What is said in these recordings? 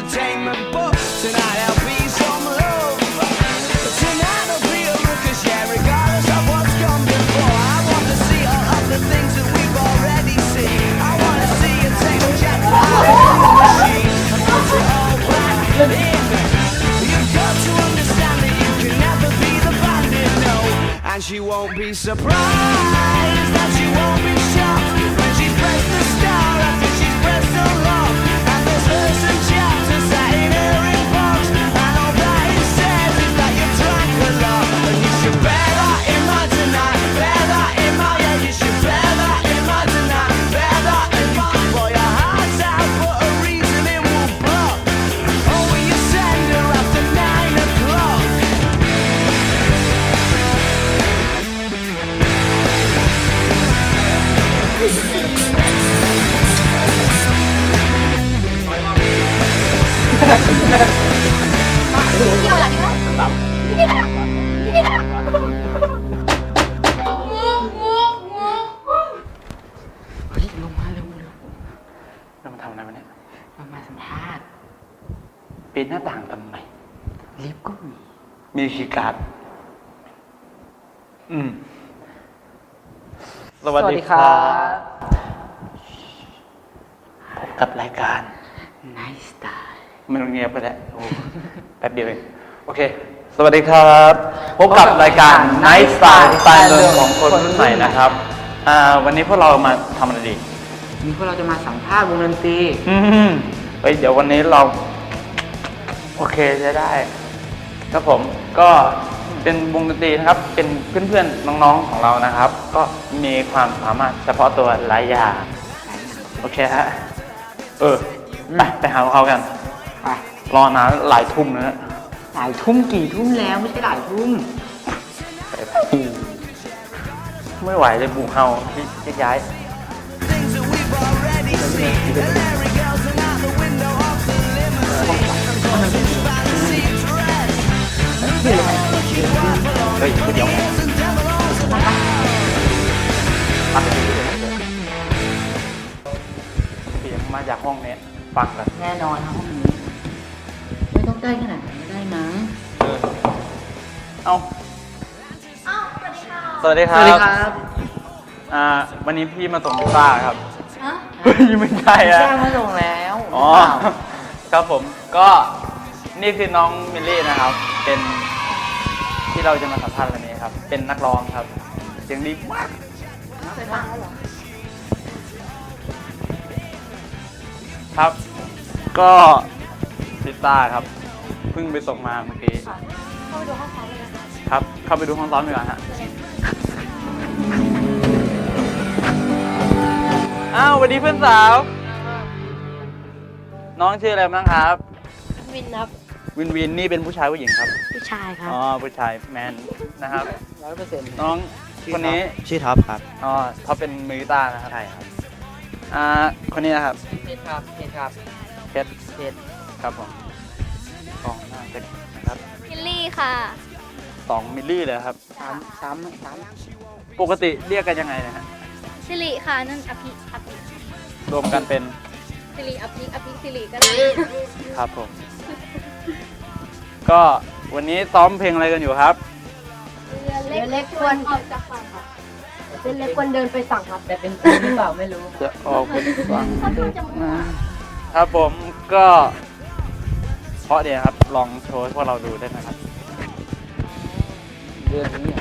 entertainment, but tonight there'll be some love. Tonight there'll be a ruckus, yeah, regardless of what's gone before. I want to see all of the things that we've already seen. I want to see you take the jack out the machine and put it all back in. You've got to understand that you can never be the bandit, no. And she won't be surprised that she won't be ครับพบกับรายการไนสไตล์ไม่ต้องเงียบไปแล้วโอ้แป๊บเดียวเอง โอเค สวัสดีครับ พบกับรายการ Night Style สไตล์เรื่องของคนรุ่นใหม่นะครับอ่าวันนี้พวกเรามาทำอะไรดีนี่พวกเราจะมาสัมภาษณ์วงดนตรีอืมเฮ้ยเดี๋ยววันนี้เรา โอเคจะได้ครับผมก็ เป็นวงดนตรีนะครับ เป็นเพื่อนๆน้องๆของเรานะครับ ก็มีความสามารถเฉพาะตัวหลายอย่างโอเคฮะเออไปไปหาพวกเขากัน ไปรอนานหลายทุ่มแล้วนะหลายทุ่มกี่ทุ่มแล้วไม่ใช่หลายทุ่มไม่ไหวเลยบูเฮาที่ย้าย Things that we've already seen. And every girl's an out the window of the limousine. Wild for เฮ้ยพูดเดี๋ยว years and devil also มาเป็นที่เสียงมาจากห้องเนี้ยฟังกันแน่นอนครับห้องนี้ ไม่ต้องได้ขนาดนั้นก็ได้มั้งเออเอาอ้าวสวัสดีค่ะสวัสดีคสรัวับสดีครับอ่าวันนี้พี่มาส่งพิซซ่าครับฮะเฮ้ยไม่ใช่อะ แจ้งมาส่งแล้วอ๋อ ครับผมก็นี่คือน้องมิลลี่นะครับ เป็น ที่เราจะมาสัมภาษณ์วันนี้ครับ เป็นนักร้องครับ เสียงดีมากเคยฟังแล้วเหรอครับ ก็พิซซ่าครับ เพิ่งไปส่งมาเมื่อกี้ ค่ะเข้าไปดูห้องซ้อมเลยนะคะครับ เข้าไปดูห้องซ้อมดีกว่าฮะ อ้าวสวัสดีเพื่อนสาว น้องชื่ออะไรบ้างครับ วินครับ วินวินนี่เป็นผู้ชายผู้หญิงครับ ผู้ชายครับอ๋อผู้ชายแมนนะครับ ร้อยเปอร์เซ็นต์น้องคนนี้ชื่อท็อปครับ อ๋อเขาเป็นมือกีตาร์นะครับใช่ครับอ่าคนนี้นะครับเพชรครับเพชรครับเพชรเพชรครับผมกองหน้าเพชรนะครับพิลลี่ค่ะสองมิลลี่เลยครับสามสามสามปกติเรียกกันยังไงนะฮะสิริค่ะนั่นอภิอภิรวมกันเป็นสิริอภิอภิสิริก็ได้ครับผม ก็วันนี้ซ้อมเพลงอะไรกันอยู่ครับ เรือเล็กควรออกจากฝั่งค่ะเรือเล็กควรเดินไปฝั่งครับ แต่เป็นจริงหรือเปล่าไม่รู้ จะออกเป็นฟังถ้าจะมั่วครับผมก็เพราะเดียวครับลองโชว์ให้พวกเราดูได้ไหมครับ เรื่องนี้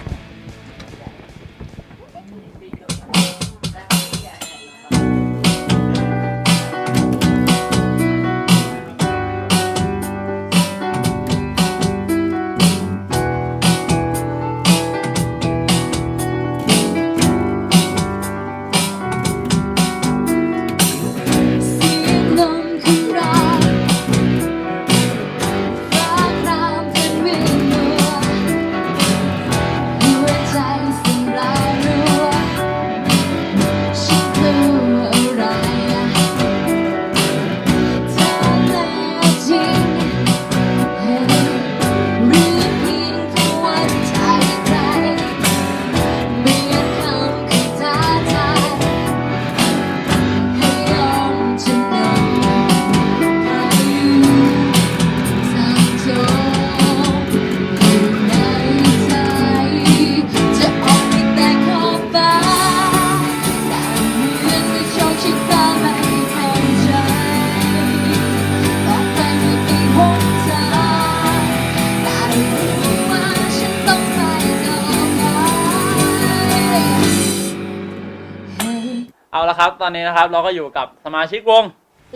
ละครับ ตอนนี้นะครับเราก็อยู่กับสมาชิกวง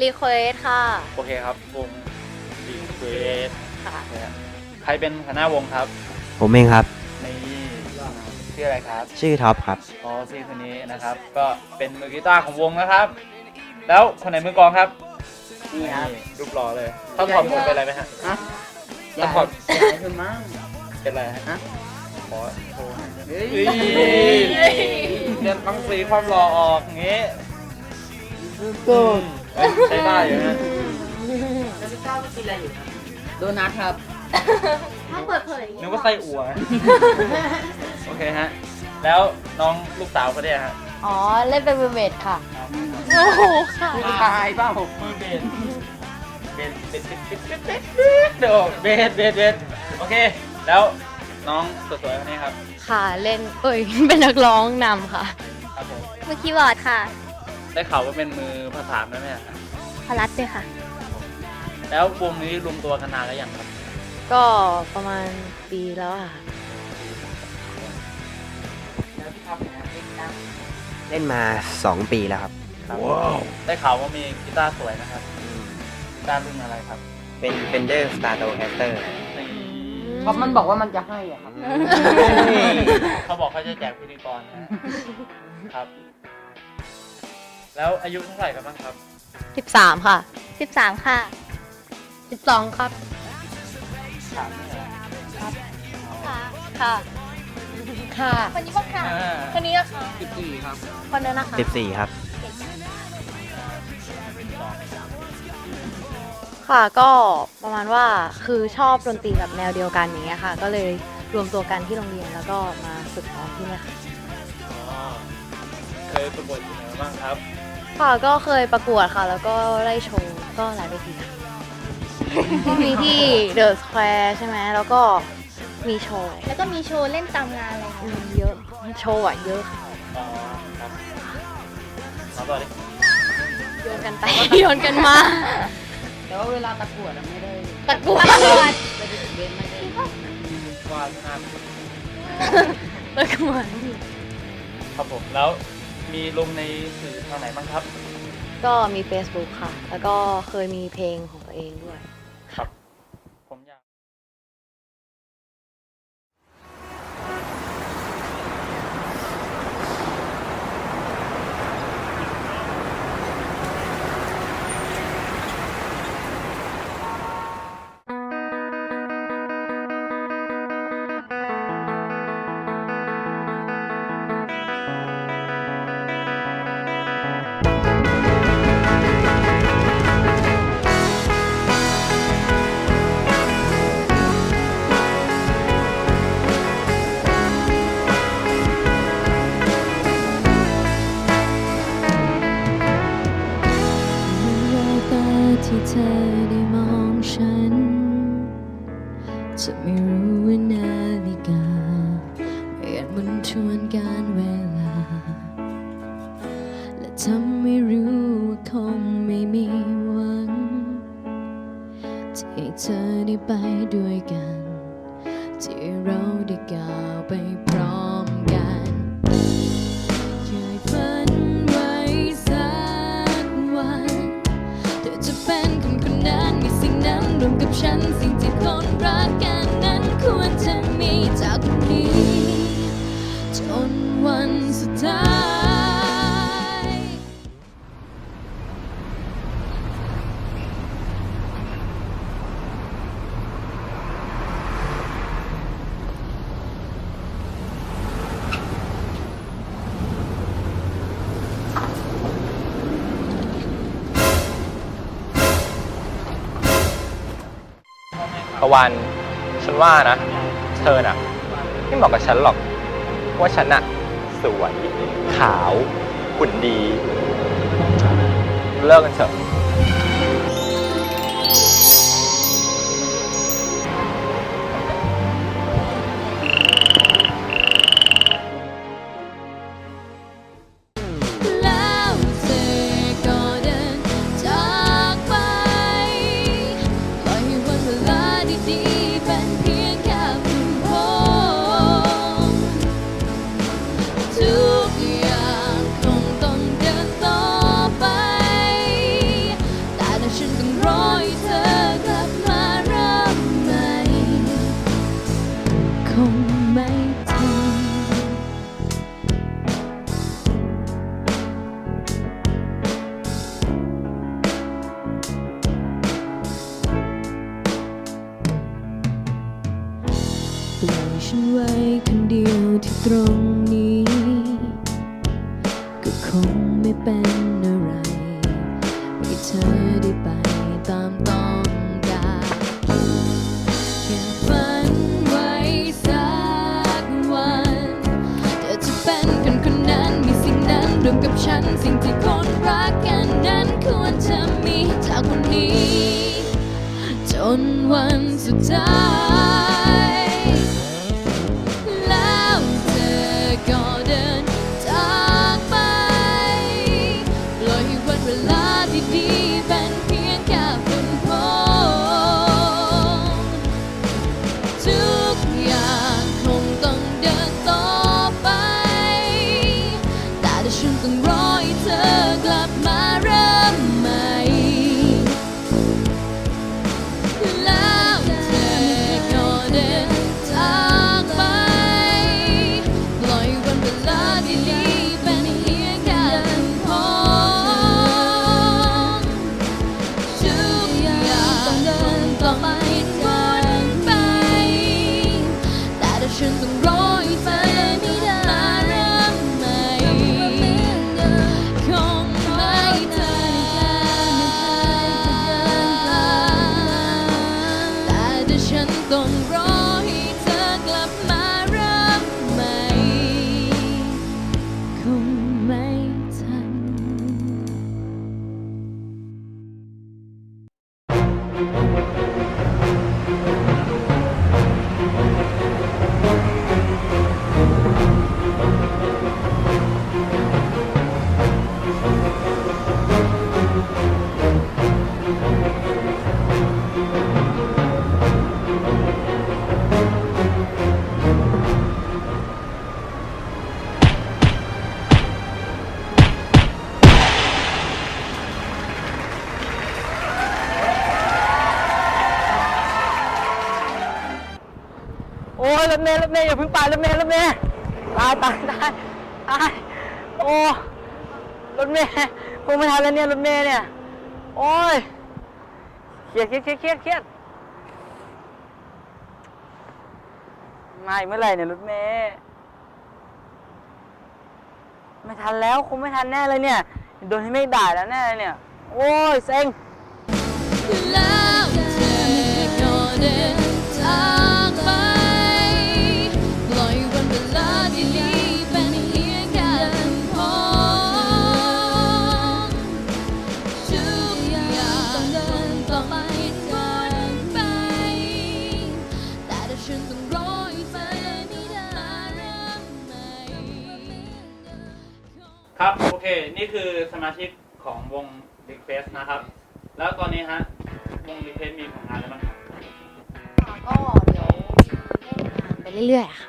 รีเควสค่ะโอเคครับ วงดีเควสค่ะใครเป็นหัวหน้าวงครับ ผมเองครับ นี่ชื่ออะไรครับ ชื่อท็อปครับ อ๋อพี่คนนี้นะครับ ก็เป็นมือกีตาร์ของวงนะครับ แล้วคนไหนมือกลองครับ นี่ครับรูปหล่อเลยต้องถอดหมวกเป็นอะไรไหมฮะฮะต้องถอด ยายคุณมั้งเป็นอะไรฮะฮะขอโชว์หน่อย เฮ้ยเฮ้ยเรียนต้องสีความหล่อออกอย่างงี้กูเอ้ยใช้ได้อยู่นะแล้วพี่ก้าวกินอะไรอยู่ครับโดนัทครับถ้าเปิดเผยนึกว่าไส้อั่วโอเคฮะ แล้วน้องลูกสาวเขาเนี่ยฮะ อ๋อ เล่นเป็นมือเมดค่ะ โอ้โหค่ะตายเปล่ามือเบเบสเบสเบสเบสเบสเบสเดี๋ยวเบสเบสเบสโอเค แล้ว น้องสวยๆคนนี้ครับค่ะเล่นเอ้ย เป็นนักร้องนำค่ะ ครับผมมือคีย์บอร์ดค่ะได้ข่าวว่าเป็นมือภาษามด้วยไหมฮะพลัดด้วยค่ะ แล้ววงนี้รวมตัวกันนานแล้วยังครับก็ประมาณปีแล้วอะค่ะแล้วพี่ท็อปนะพี่ก้าวเล่นมา 2 ปีแล้วครับ ได้ข่าวว่ามีกีตาร์สวยนะครับกีตาร์รุ่นอะไรครับเป็น Fender Stratocaster นี่ เพราะมันบอกว่ามันจะให้อะครับ เขาบอกเขาจะแจกพิธีกรนะฮะครับ แล้วอายุเท่าไหร่กันบ้างครับสิบสามค่ะ13ค่ะ สิบสองครับ ถามไม่เหรอค่ะ ค่ะ ค่ะ คนนี้บ้างค่ะ อ่าคนนี้นะคะสิบสี่ครับ คนนั้นนะคะ 14 ครับ ค่ะก็ประมาณว่าคือชอบดนตรีแบบแนวเดียวกันอย่างเงี้ยค่ะ ก็เลยรวมตัวกันที่โรงเรียนแล้วก็มาฝึกซ้อมที่เนี่ยค่ะอ๋อเคยประกวดอยู่ไหนมาบ้างครับ ค่ะก็เคยประกวดค่ะ แล้วก็ได้โชว์ก็หลายเวทีค่ะมีที่เดอะสแควร์ใช่ไหมแล้วก็มีโชว์แล้วก็มีโชว์เล่นตามงานอะไรอืเงี้ยมเยอะโชว์อะเยอะค่ะอ๋อครับมาต่อดิโยนกันไป โยนกันมา แต่ว่าเวลาตะกรวดอะไม่ได้ตะกรวดไม่ได้เบนไม่ได้ว่าดหน้าตะกรวดครับผมแล้วมีลงในสื่อทางไหนบ้างครับ ก็มี Facebook ค่ะ แล้วก็เคยมีเพลงของตัวเองด้วย วัน ฉันว่านะ เธอน่ะ ไม่เหมาะกับฉันหรอก ว่าฉันน่ะ สวย ขาวหุ่นดี เลิกกันเถอะ อได้ไปตามต้องการแค่ฝันไว้สักวันเธอจะเป็นคนคนนั้นมีสิ่งนั้นรวมกับฉันสิ่งที่คนรักกันนั้นควรจะมีจากวันนี้ จนวันสุดท้าย โอ้ รถเมย์รถเมย์อย่าเพิ่งไปรถเมย์รถเมย์ตายตายตายตายโอ้รถเมย์คงไม่ทันแล้วเนี่ยรถเมย์เนี่ย โอ้ยเครียดเครียดเครียดเครียดเครียดมาอีกเมื่อไหร่เนี่ยรถเมย์ไม่ทันแล้วคงไม่ทันแน่เลยเนี่ยโดนให้ไม่ด่าแล้วแน่เลยเนี่ย โอ้ยเซ็งแล้วเครับ โอเค นี่คือสมาชิกของวง Request นะครับ แล้วตอนนี้ฮะ วง Request มีผลงานอะไรบ้างครับก็เดี๋ยวเล่นงานไปเรื่อยๆค่ะ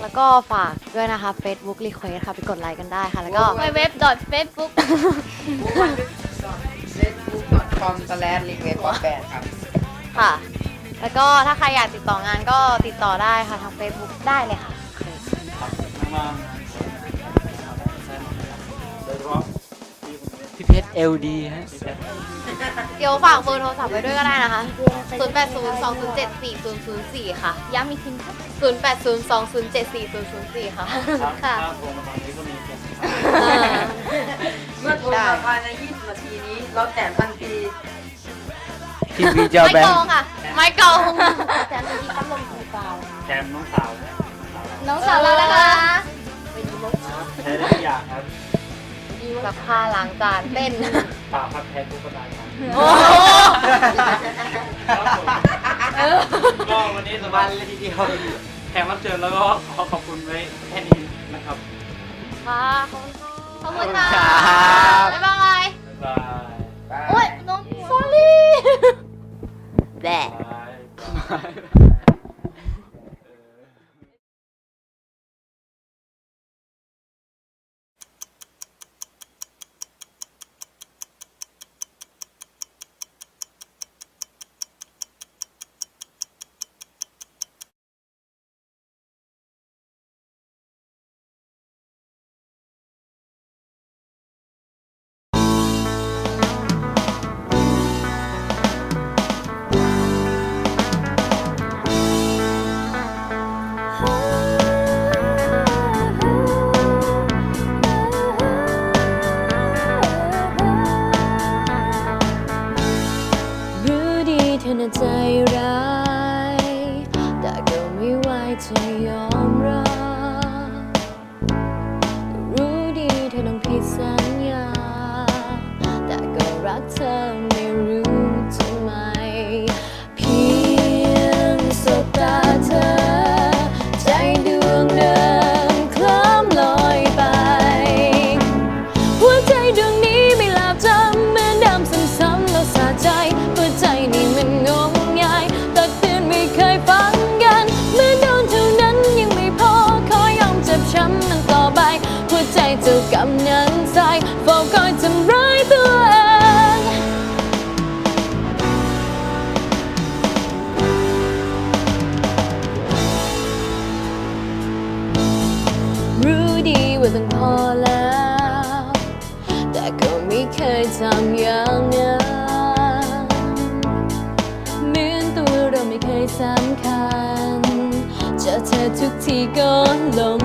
แล้วก็ฝากด้วยนะคะ Facebook Request ค่ะ ไปกดไลค์กันได้ค่ะ แล้วก็เว็บ .facebook ค่ะ แล้วก็ถ้าใครอยากติดต่อ งานก็ติดต่อได้ค่ะ ทาง Facebook ได้เลยค่ะมาโด LD ฮะพี่เพชรเดี๋ยวฝากเบอร์โทรศัพท์ไว้ด้วยก็ได้นะคะ 0 8 0 2 0 7 4 0 0 4 ค่ะ ย้ำอีกทีค่ะ0 8 0 2 0 7 4 0 0 4 ค่ะครับค่ะถ้าโทรมาตอนนี้ก็มีเสียงเมื่อโทรมาภายใน 20 นาทีนี้ เราแถมทันทีทีวีจอไม่แบโกนงค่ะ ไม่โกงแต่เมื่อกี้พัดลมถูกเปล่าแถมน้องสาว น้องสาวเรานะคะ ซักผ้าล้างจานเต้นป่าพัดแทนทุกประการครับโอ้ครับผมก็วันนี้สบายเลยทีเดียวแขกรับเชิญแล้วก็ขอขอบคุณไว้แค่นี้นะครับ ค่ะขอบคุณค่ะขอบคุณค่ะครับ บ๊ายบายบ๊ายบายโอ้ยน้อง sorry แบะบ๊ายบายำนันใจเฝ้าคอยทำร้ายตัวเองรู้ดีว่าต้องพอแล้ว แต่ก็ไม่เคยทำอย่างนั้นเหมือนตัวเราไม่เคยสำคัญจอเธอทุกทีก็ลง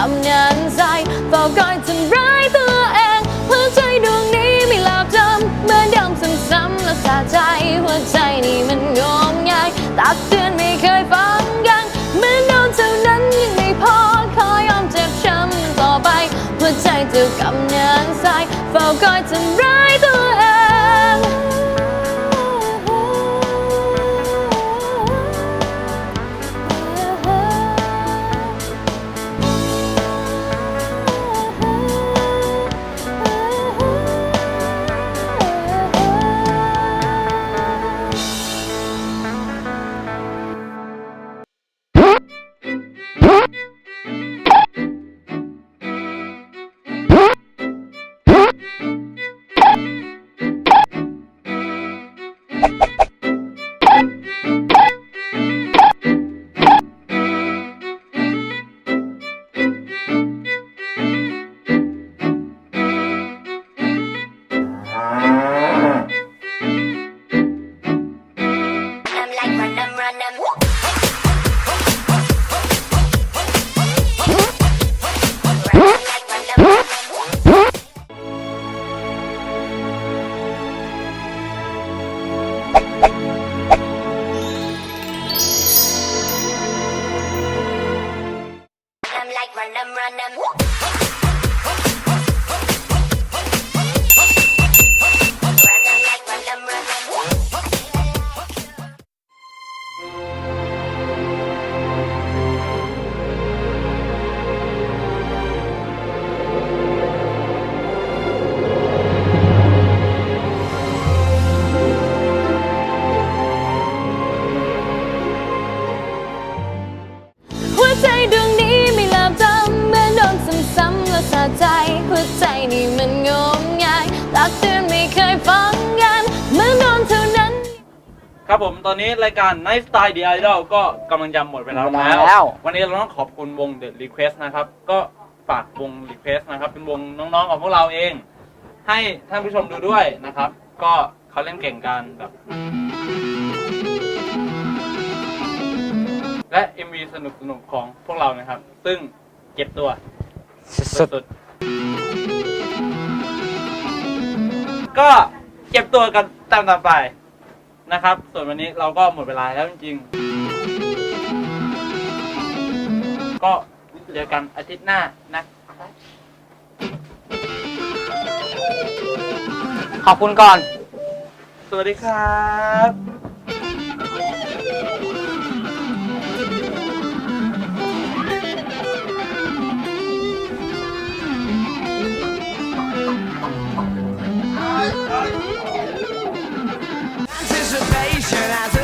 กำนันใจเฝ้าคอยทำร้ายตัวเองเพื่อใจดวงนี้ไม่หลับจำเหมือนเดิมซ้ำๆและสะใจหัวใจนี่มันงมงายตักเตือนไม่เคยฟังกันเหมือนโดนเท่านั้นยังไม่พอขอยอมเจ็บช้ำมันต่อไปหัวใจเจ้ากำนันใจเฝ้าคอยทำร้าย ครับผมตอนนี้รายการ Night Style The Idol ก็กำลังจะหมดเวลาหมดเวลาแล้วแล้ววันนี้เราต้องขอบคุณวง The Request นะครับ ก็ฝากวง Request นะครับ เป็นวงน้องๆของพวกเราเอง ให้ท่านผู้ชมดูด้วยนะครับ ก็เขาเล่นเก่งกันแบบ และ MV สนุกๆ ของพวกเรานะครับ ซึ่งเก็บตัว สุดสุดๆก็เก็บตัวกันตามต่อไป นะครับ ส่วนวันนี้เราก็หมดเวลาแล้วจริงๆ ก็เจอกันอาทิตย์หน้านะครับ ขอบคุณก่อน สวัสดีครับ Turn eyes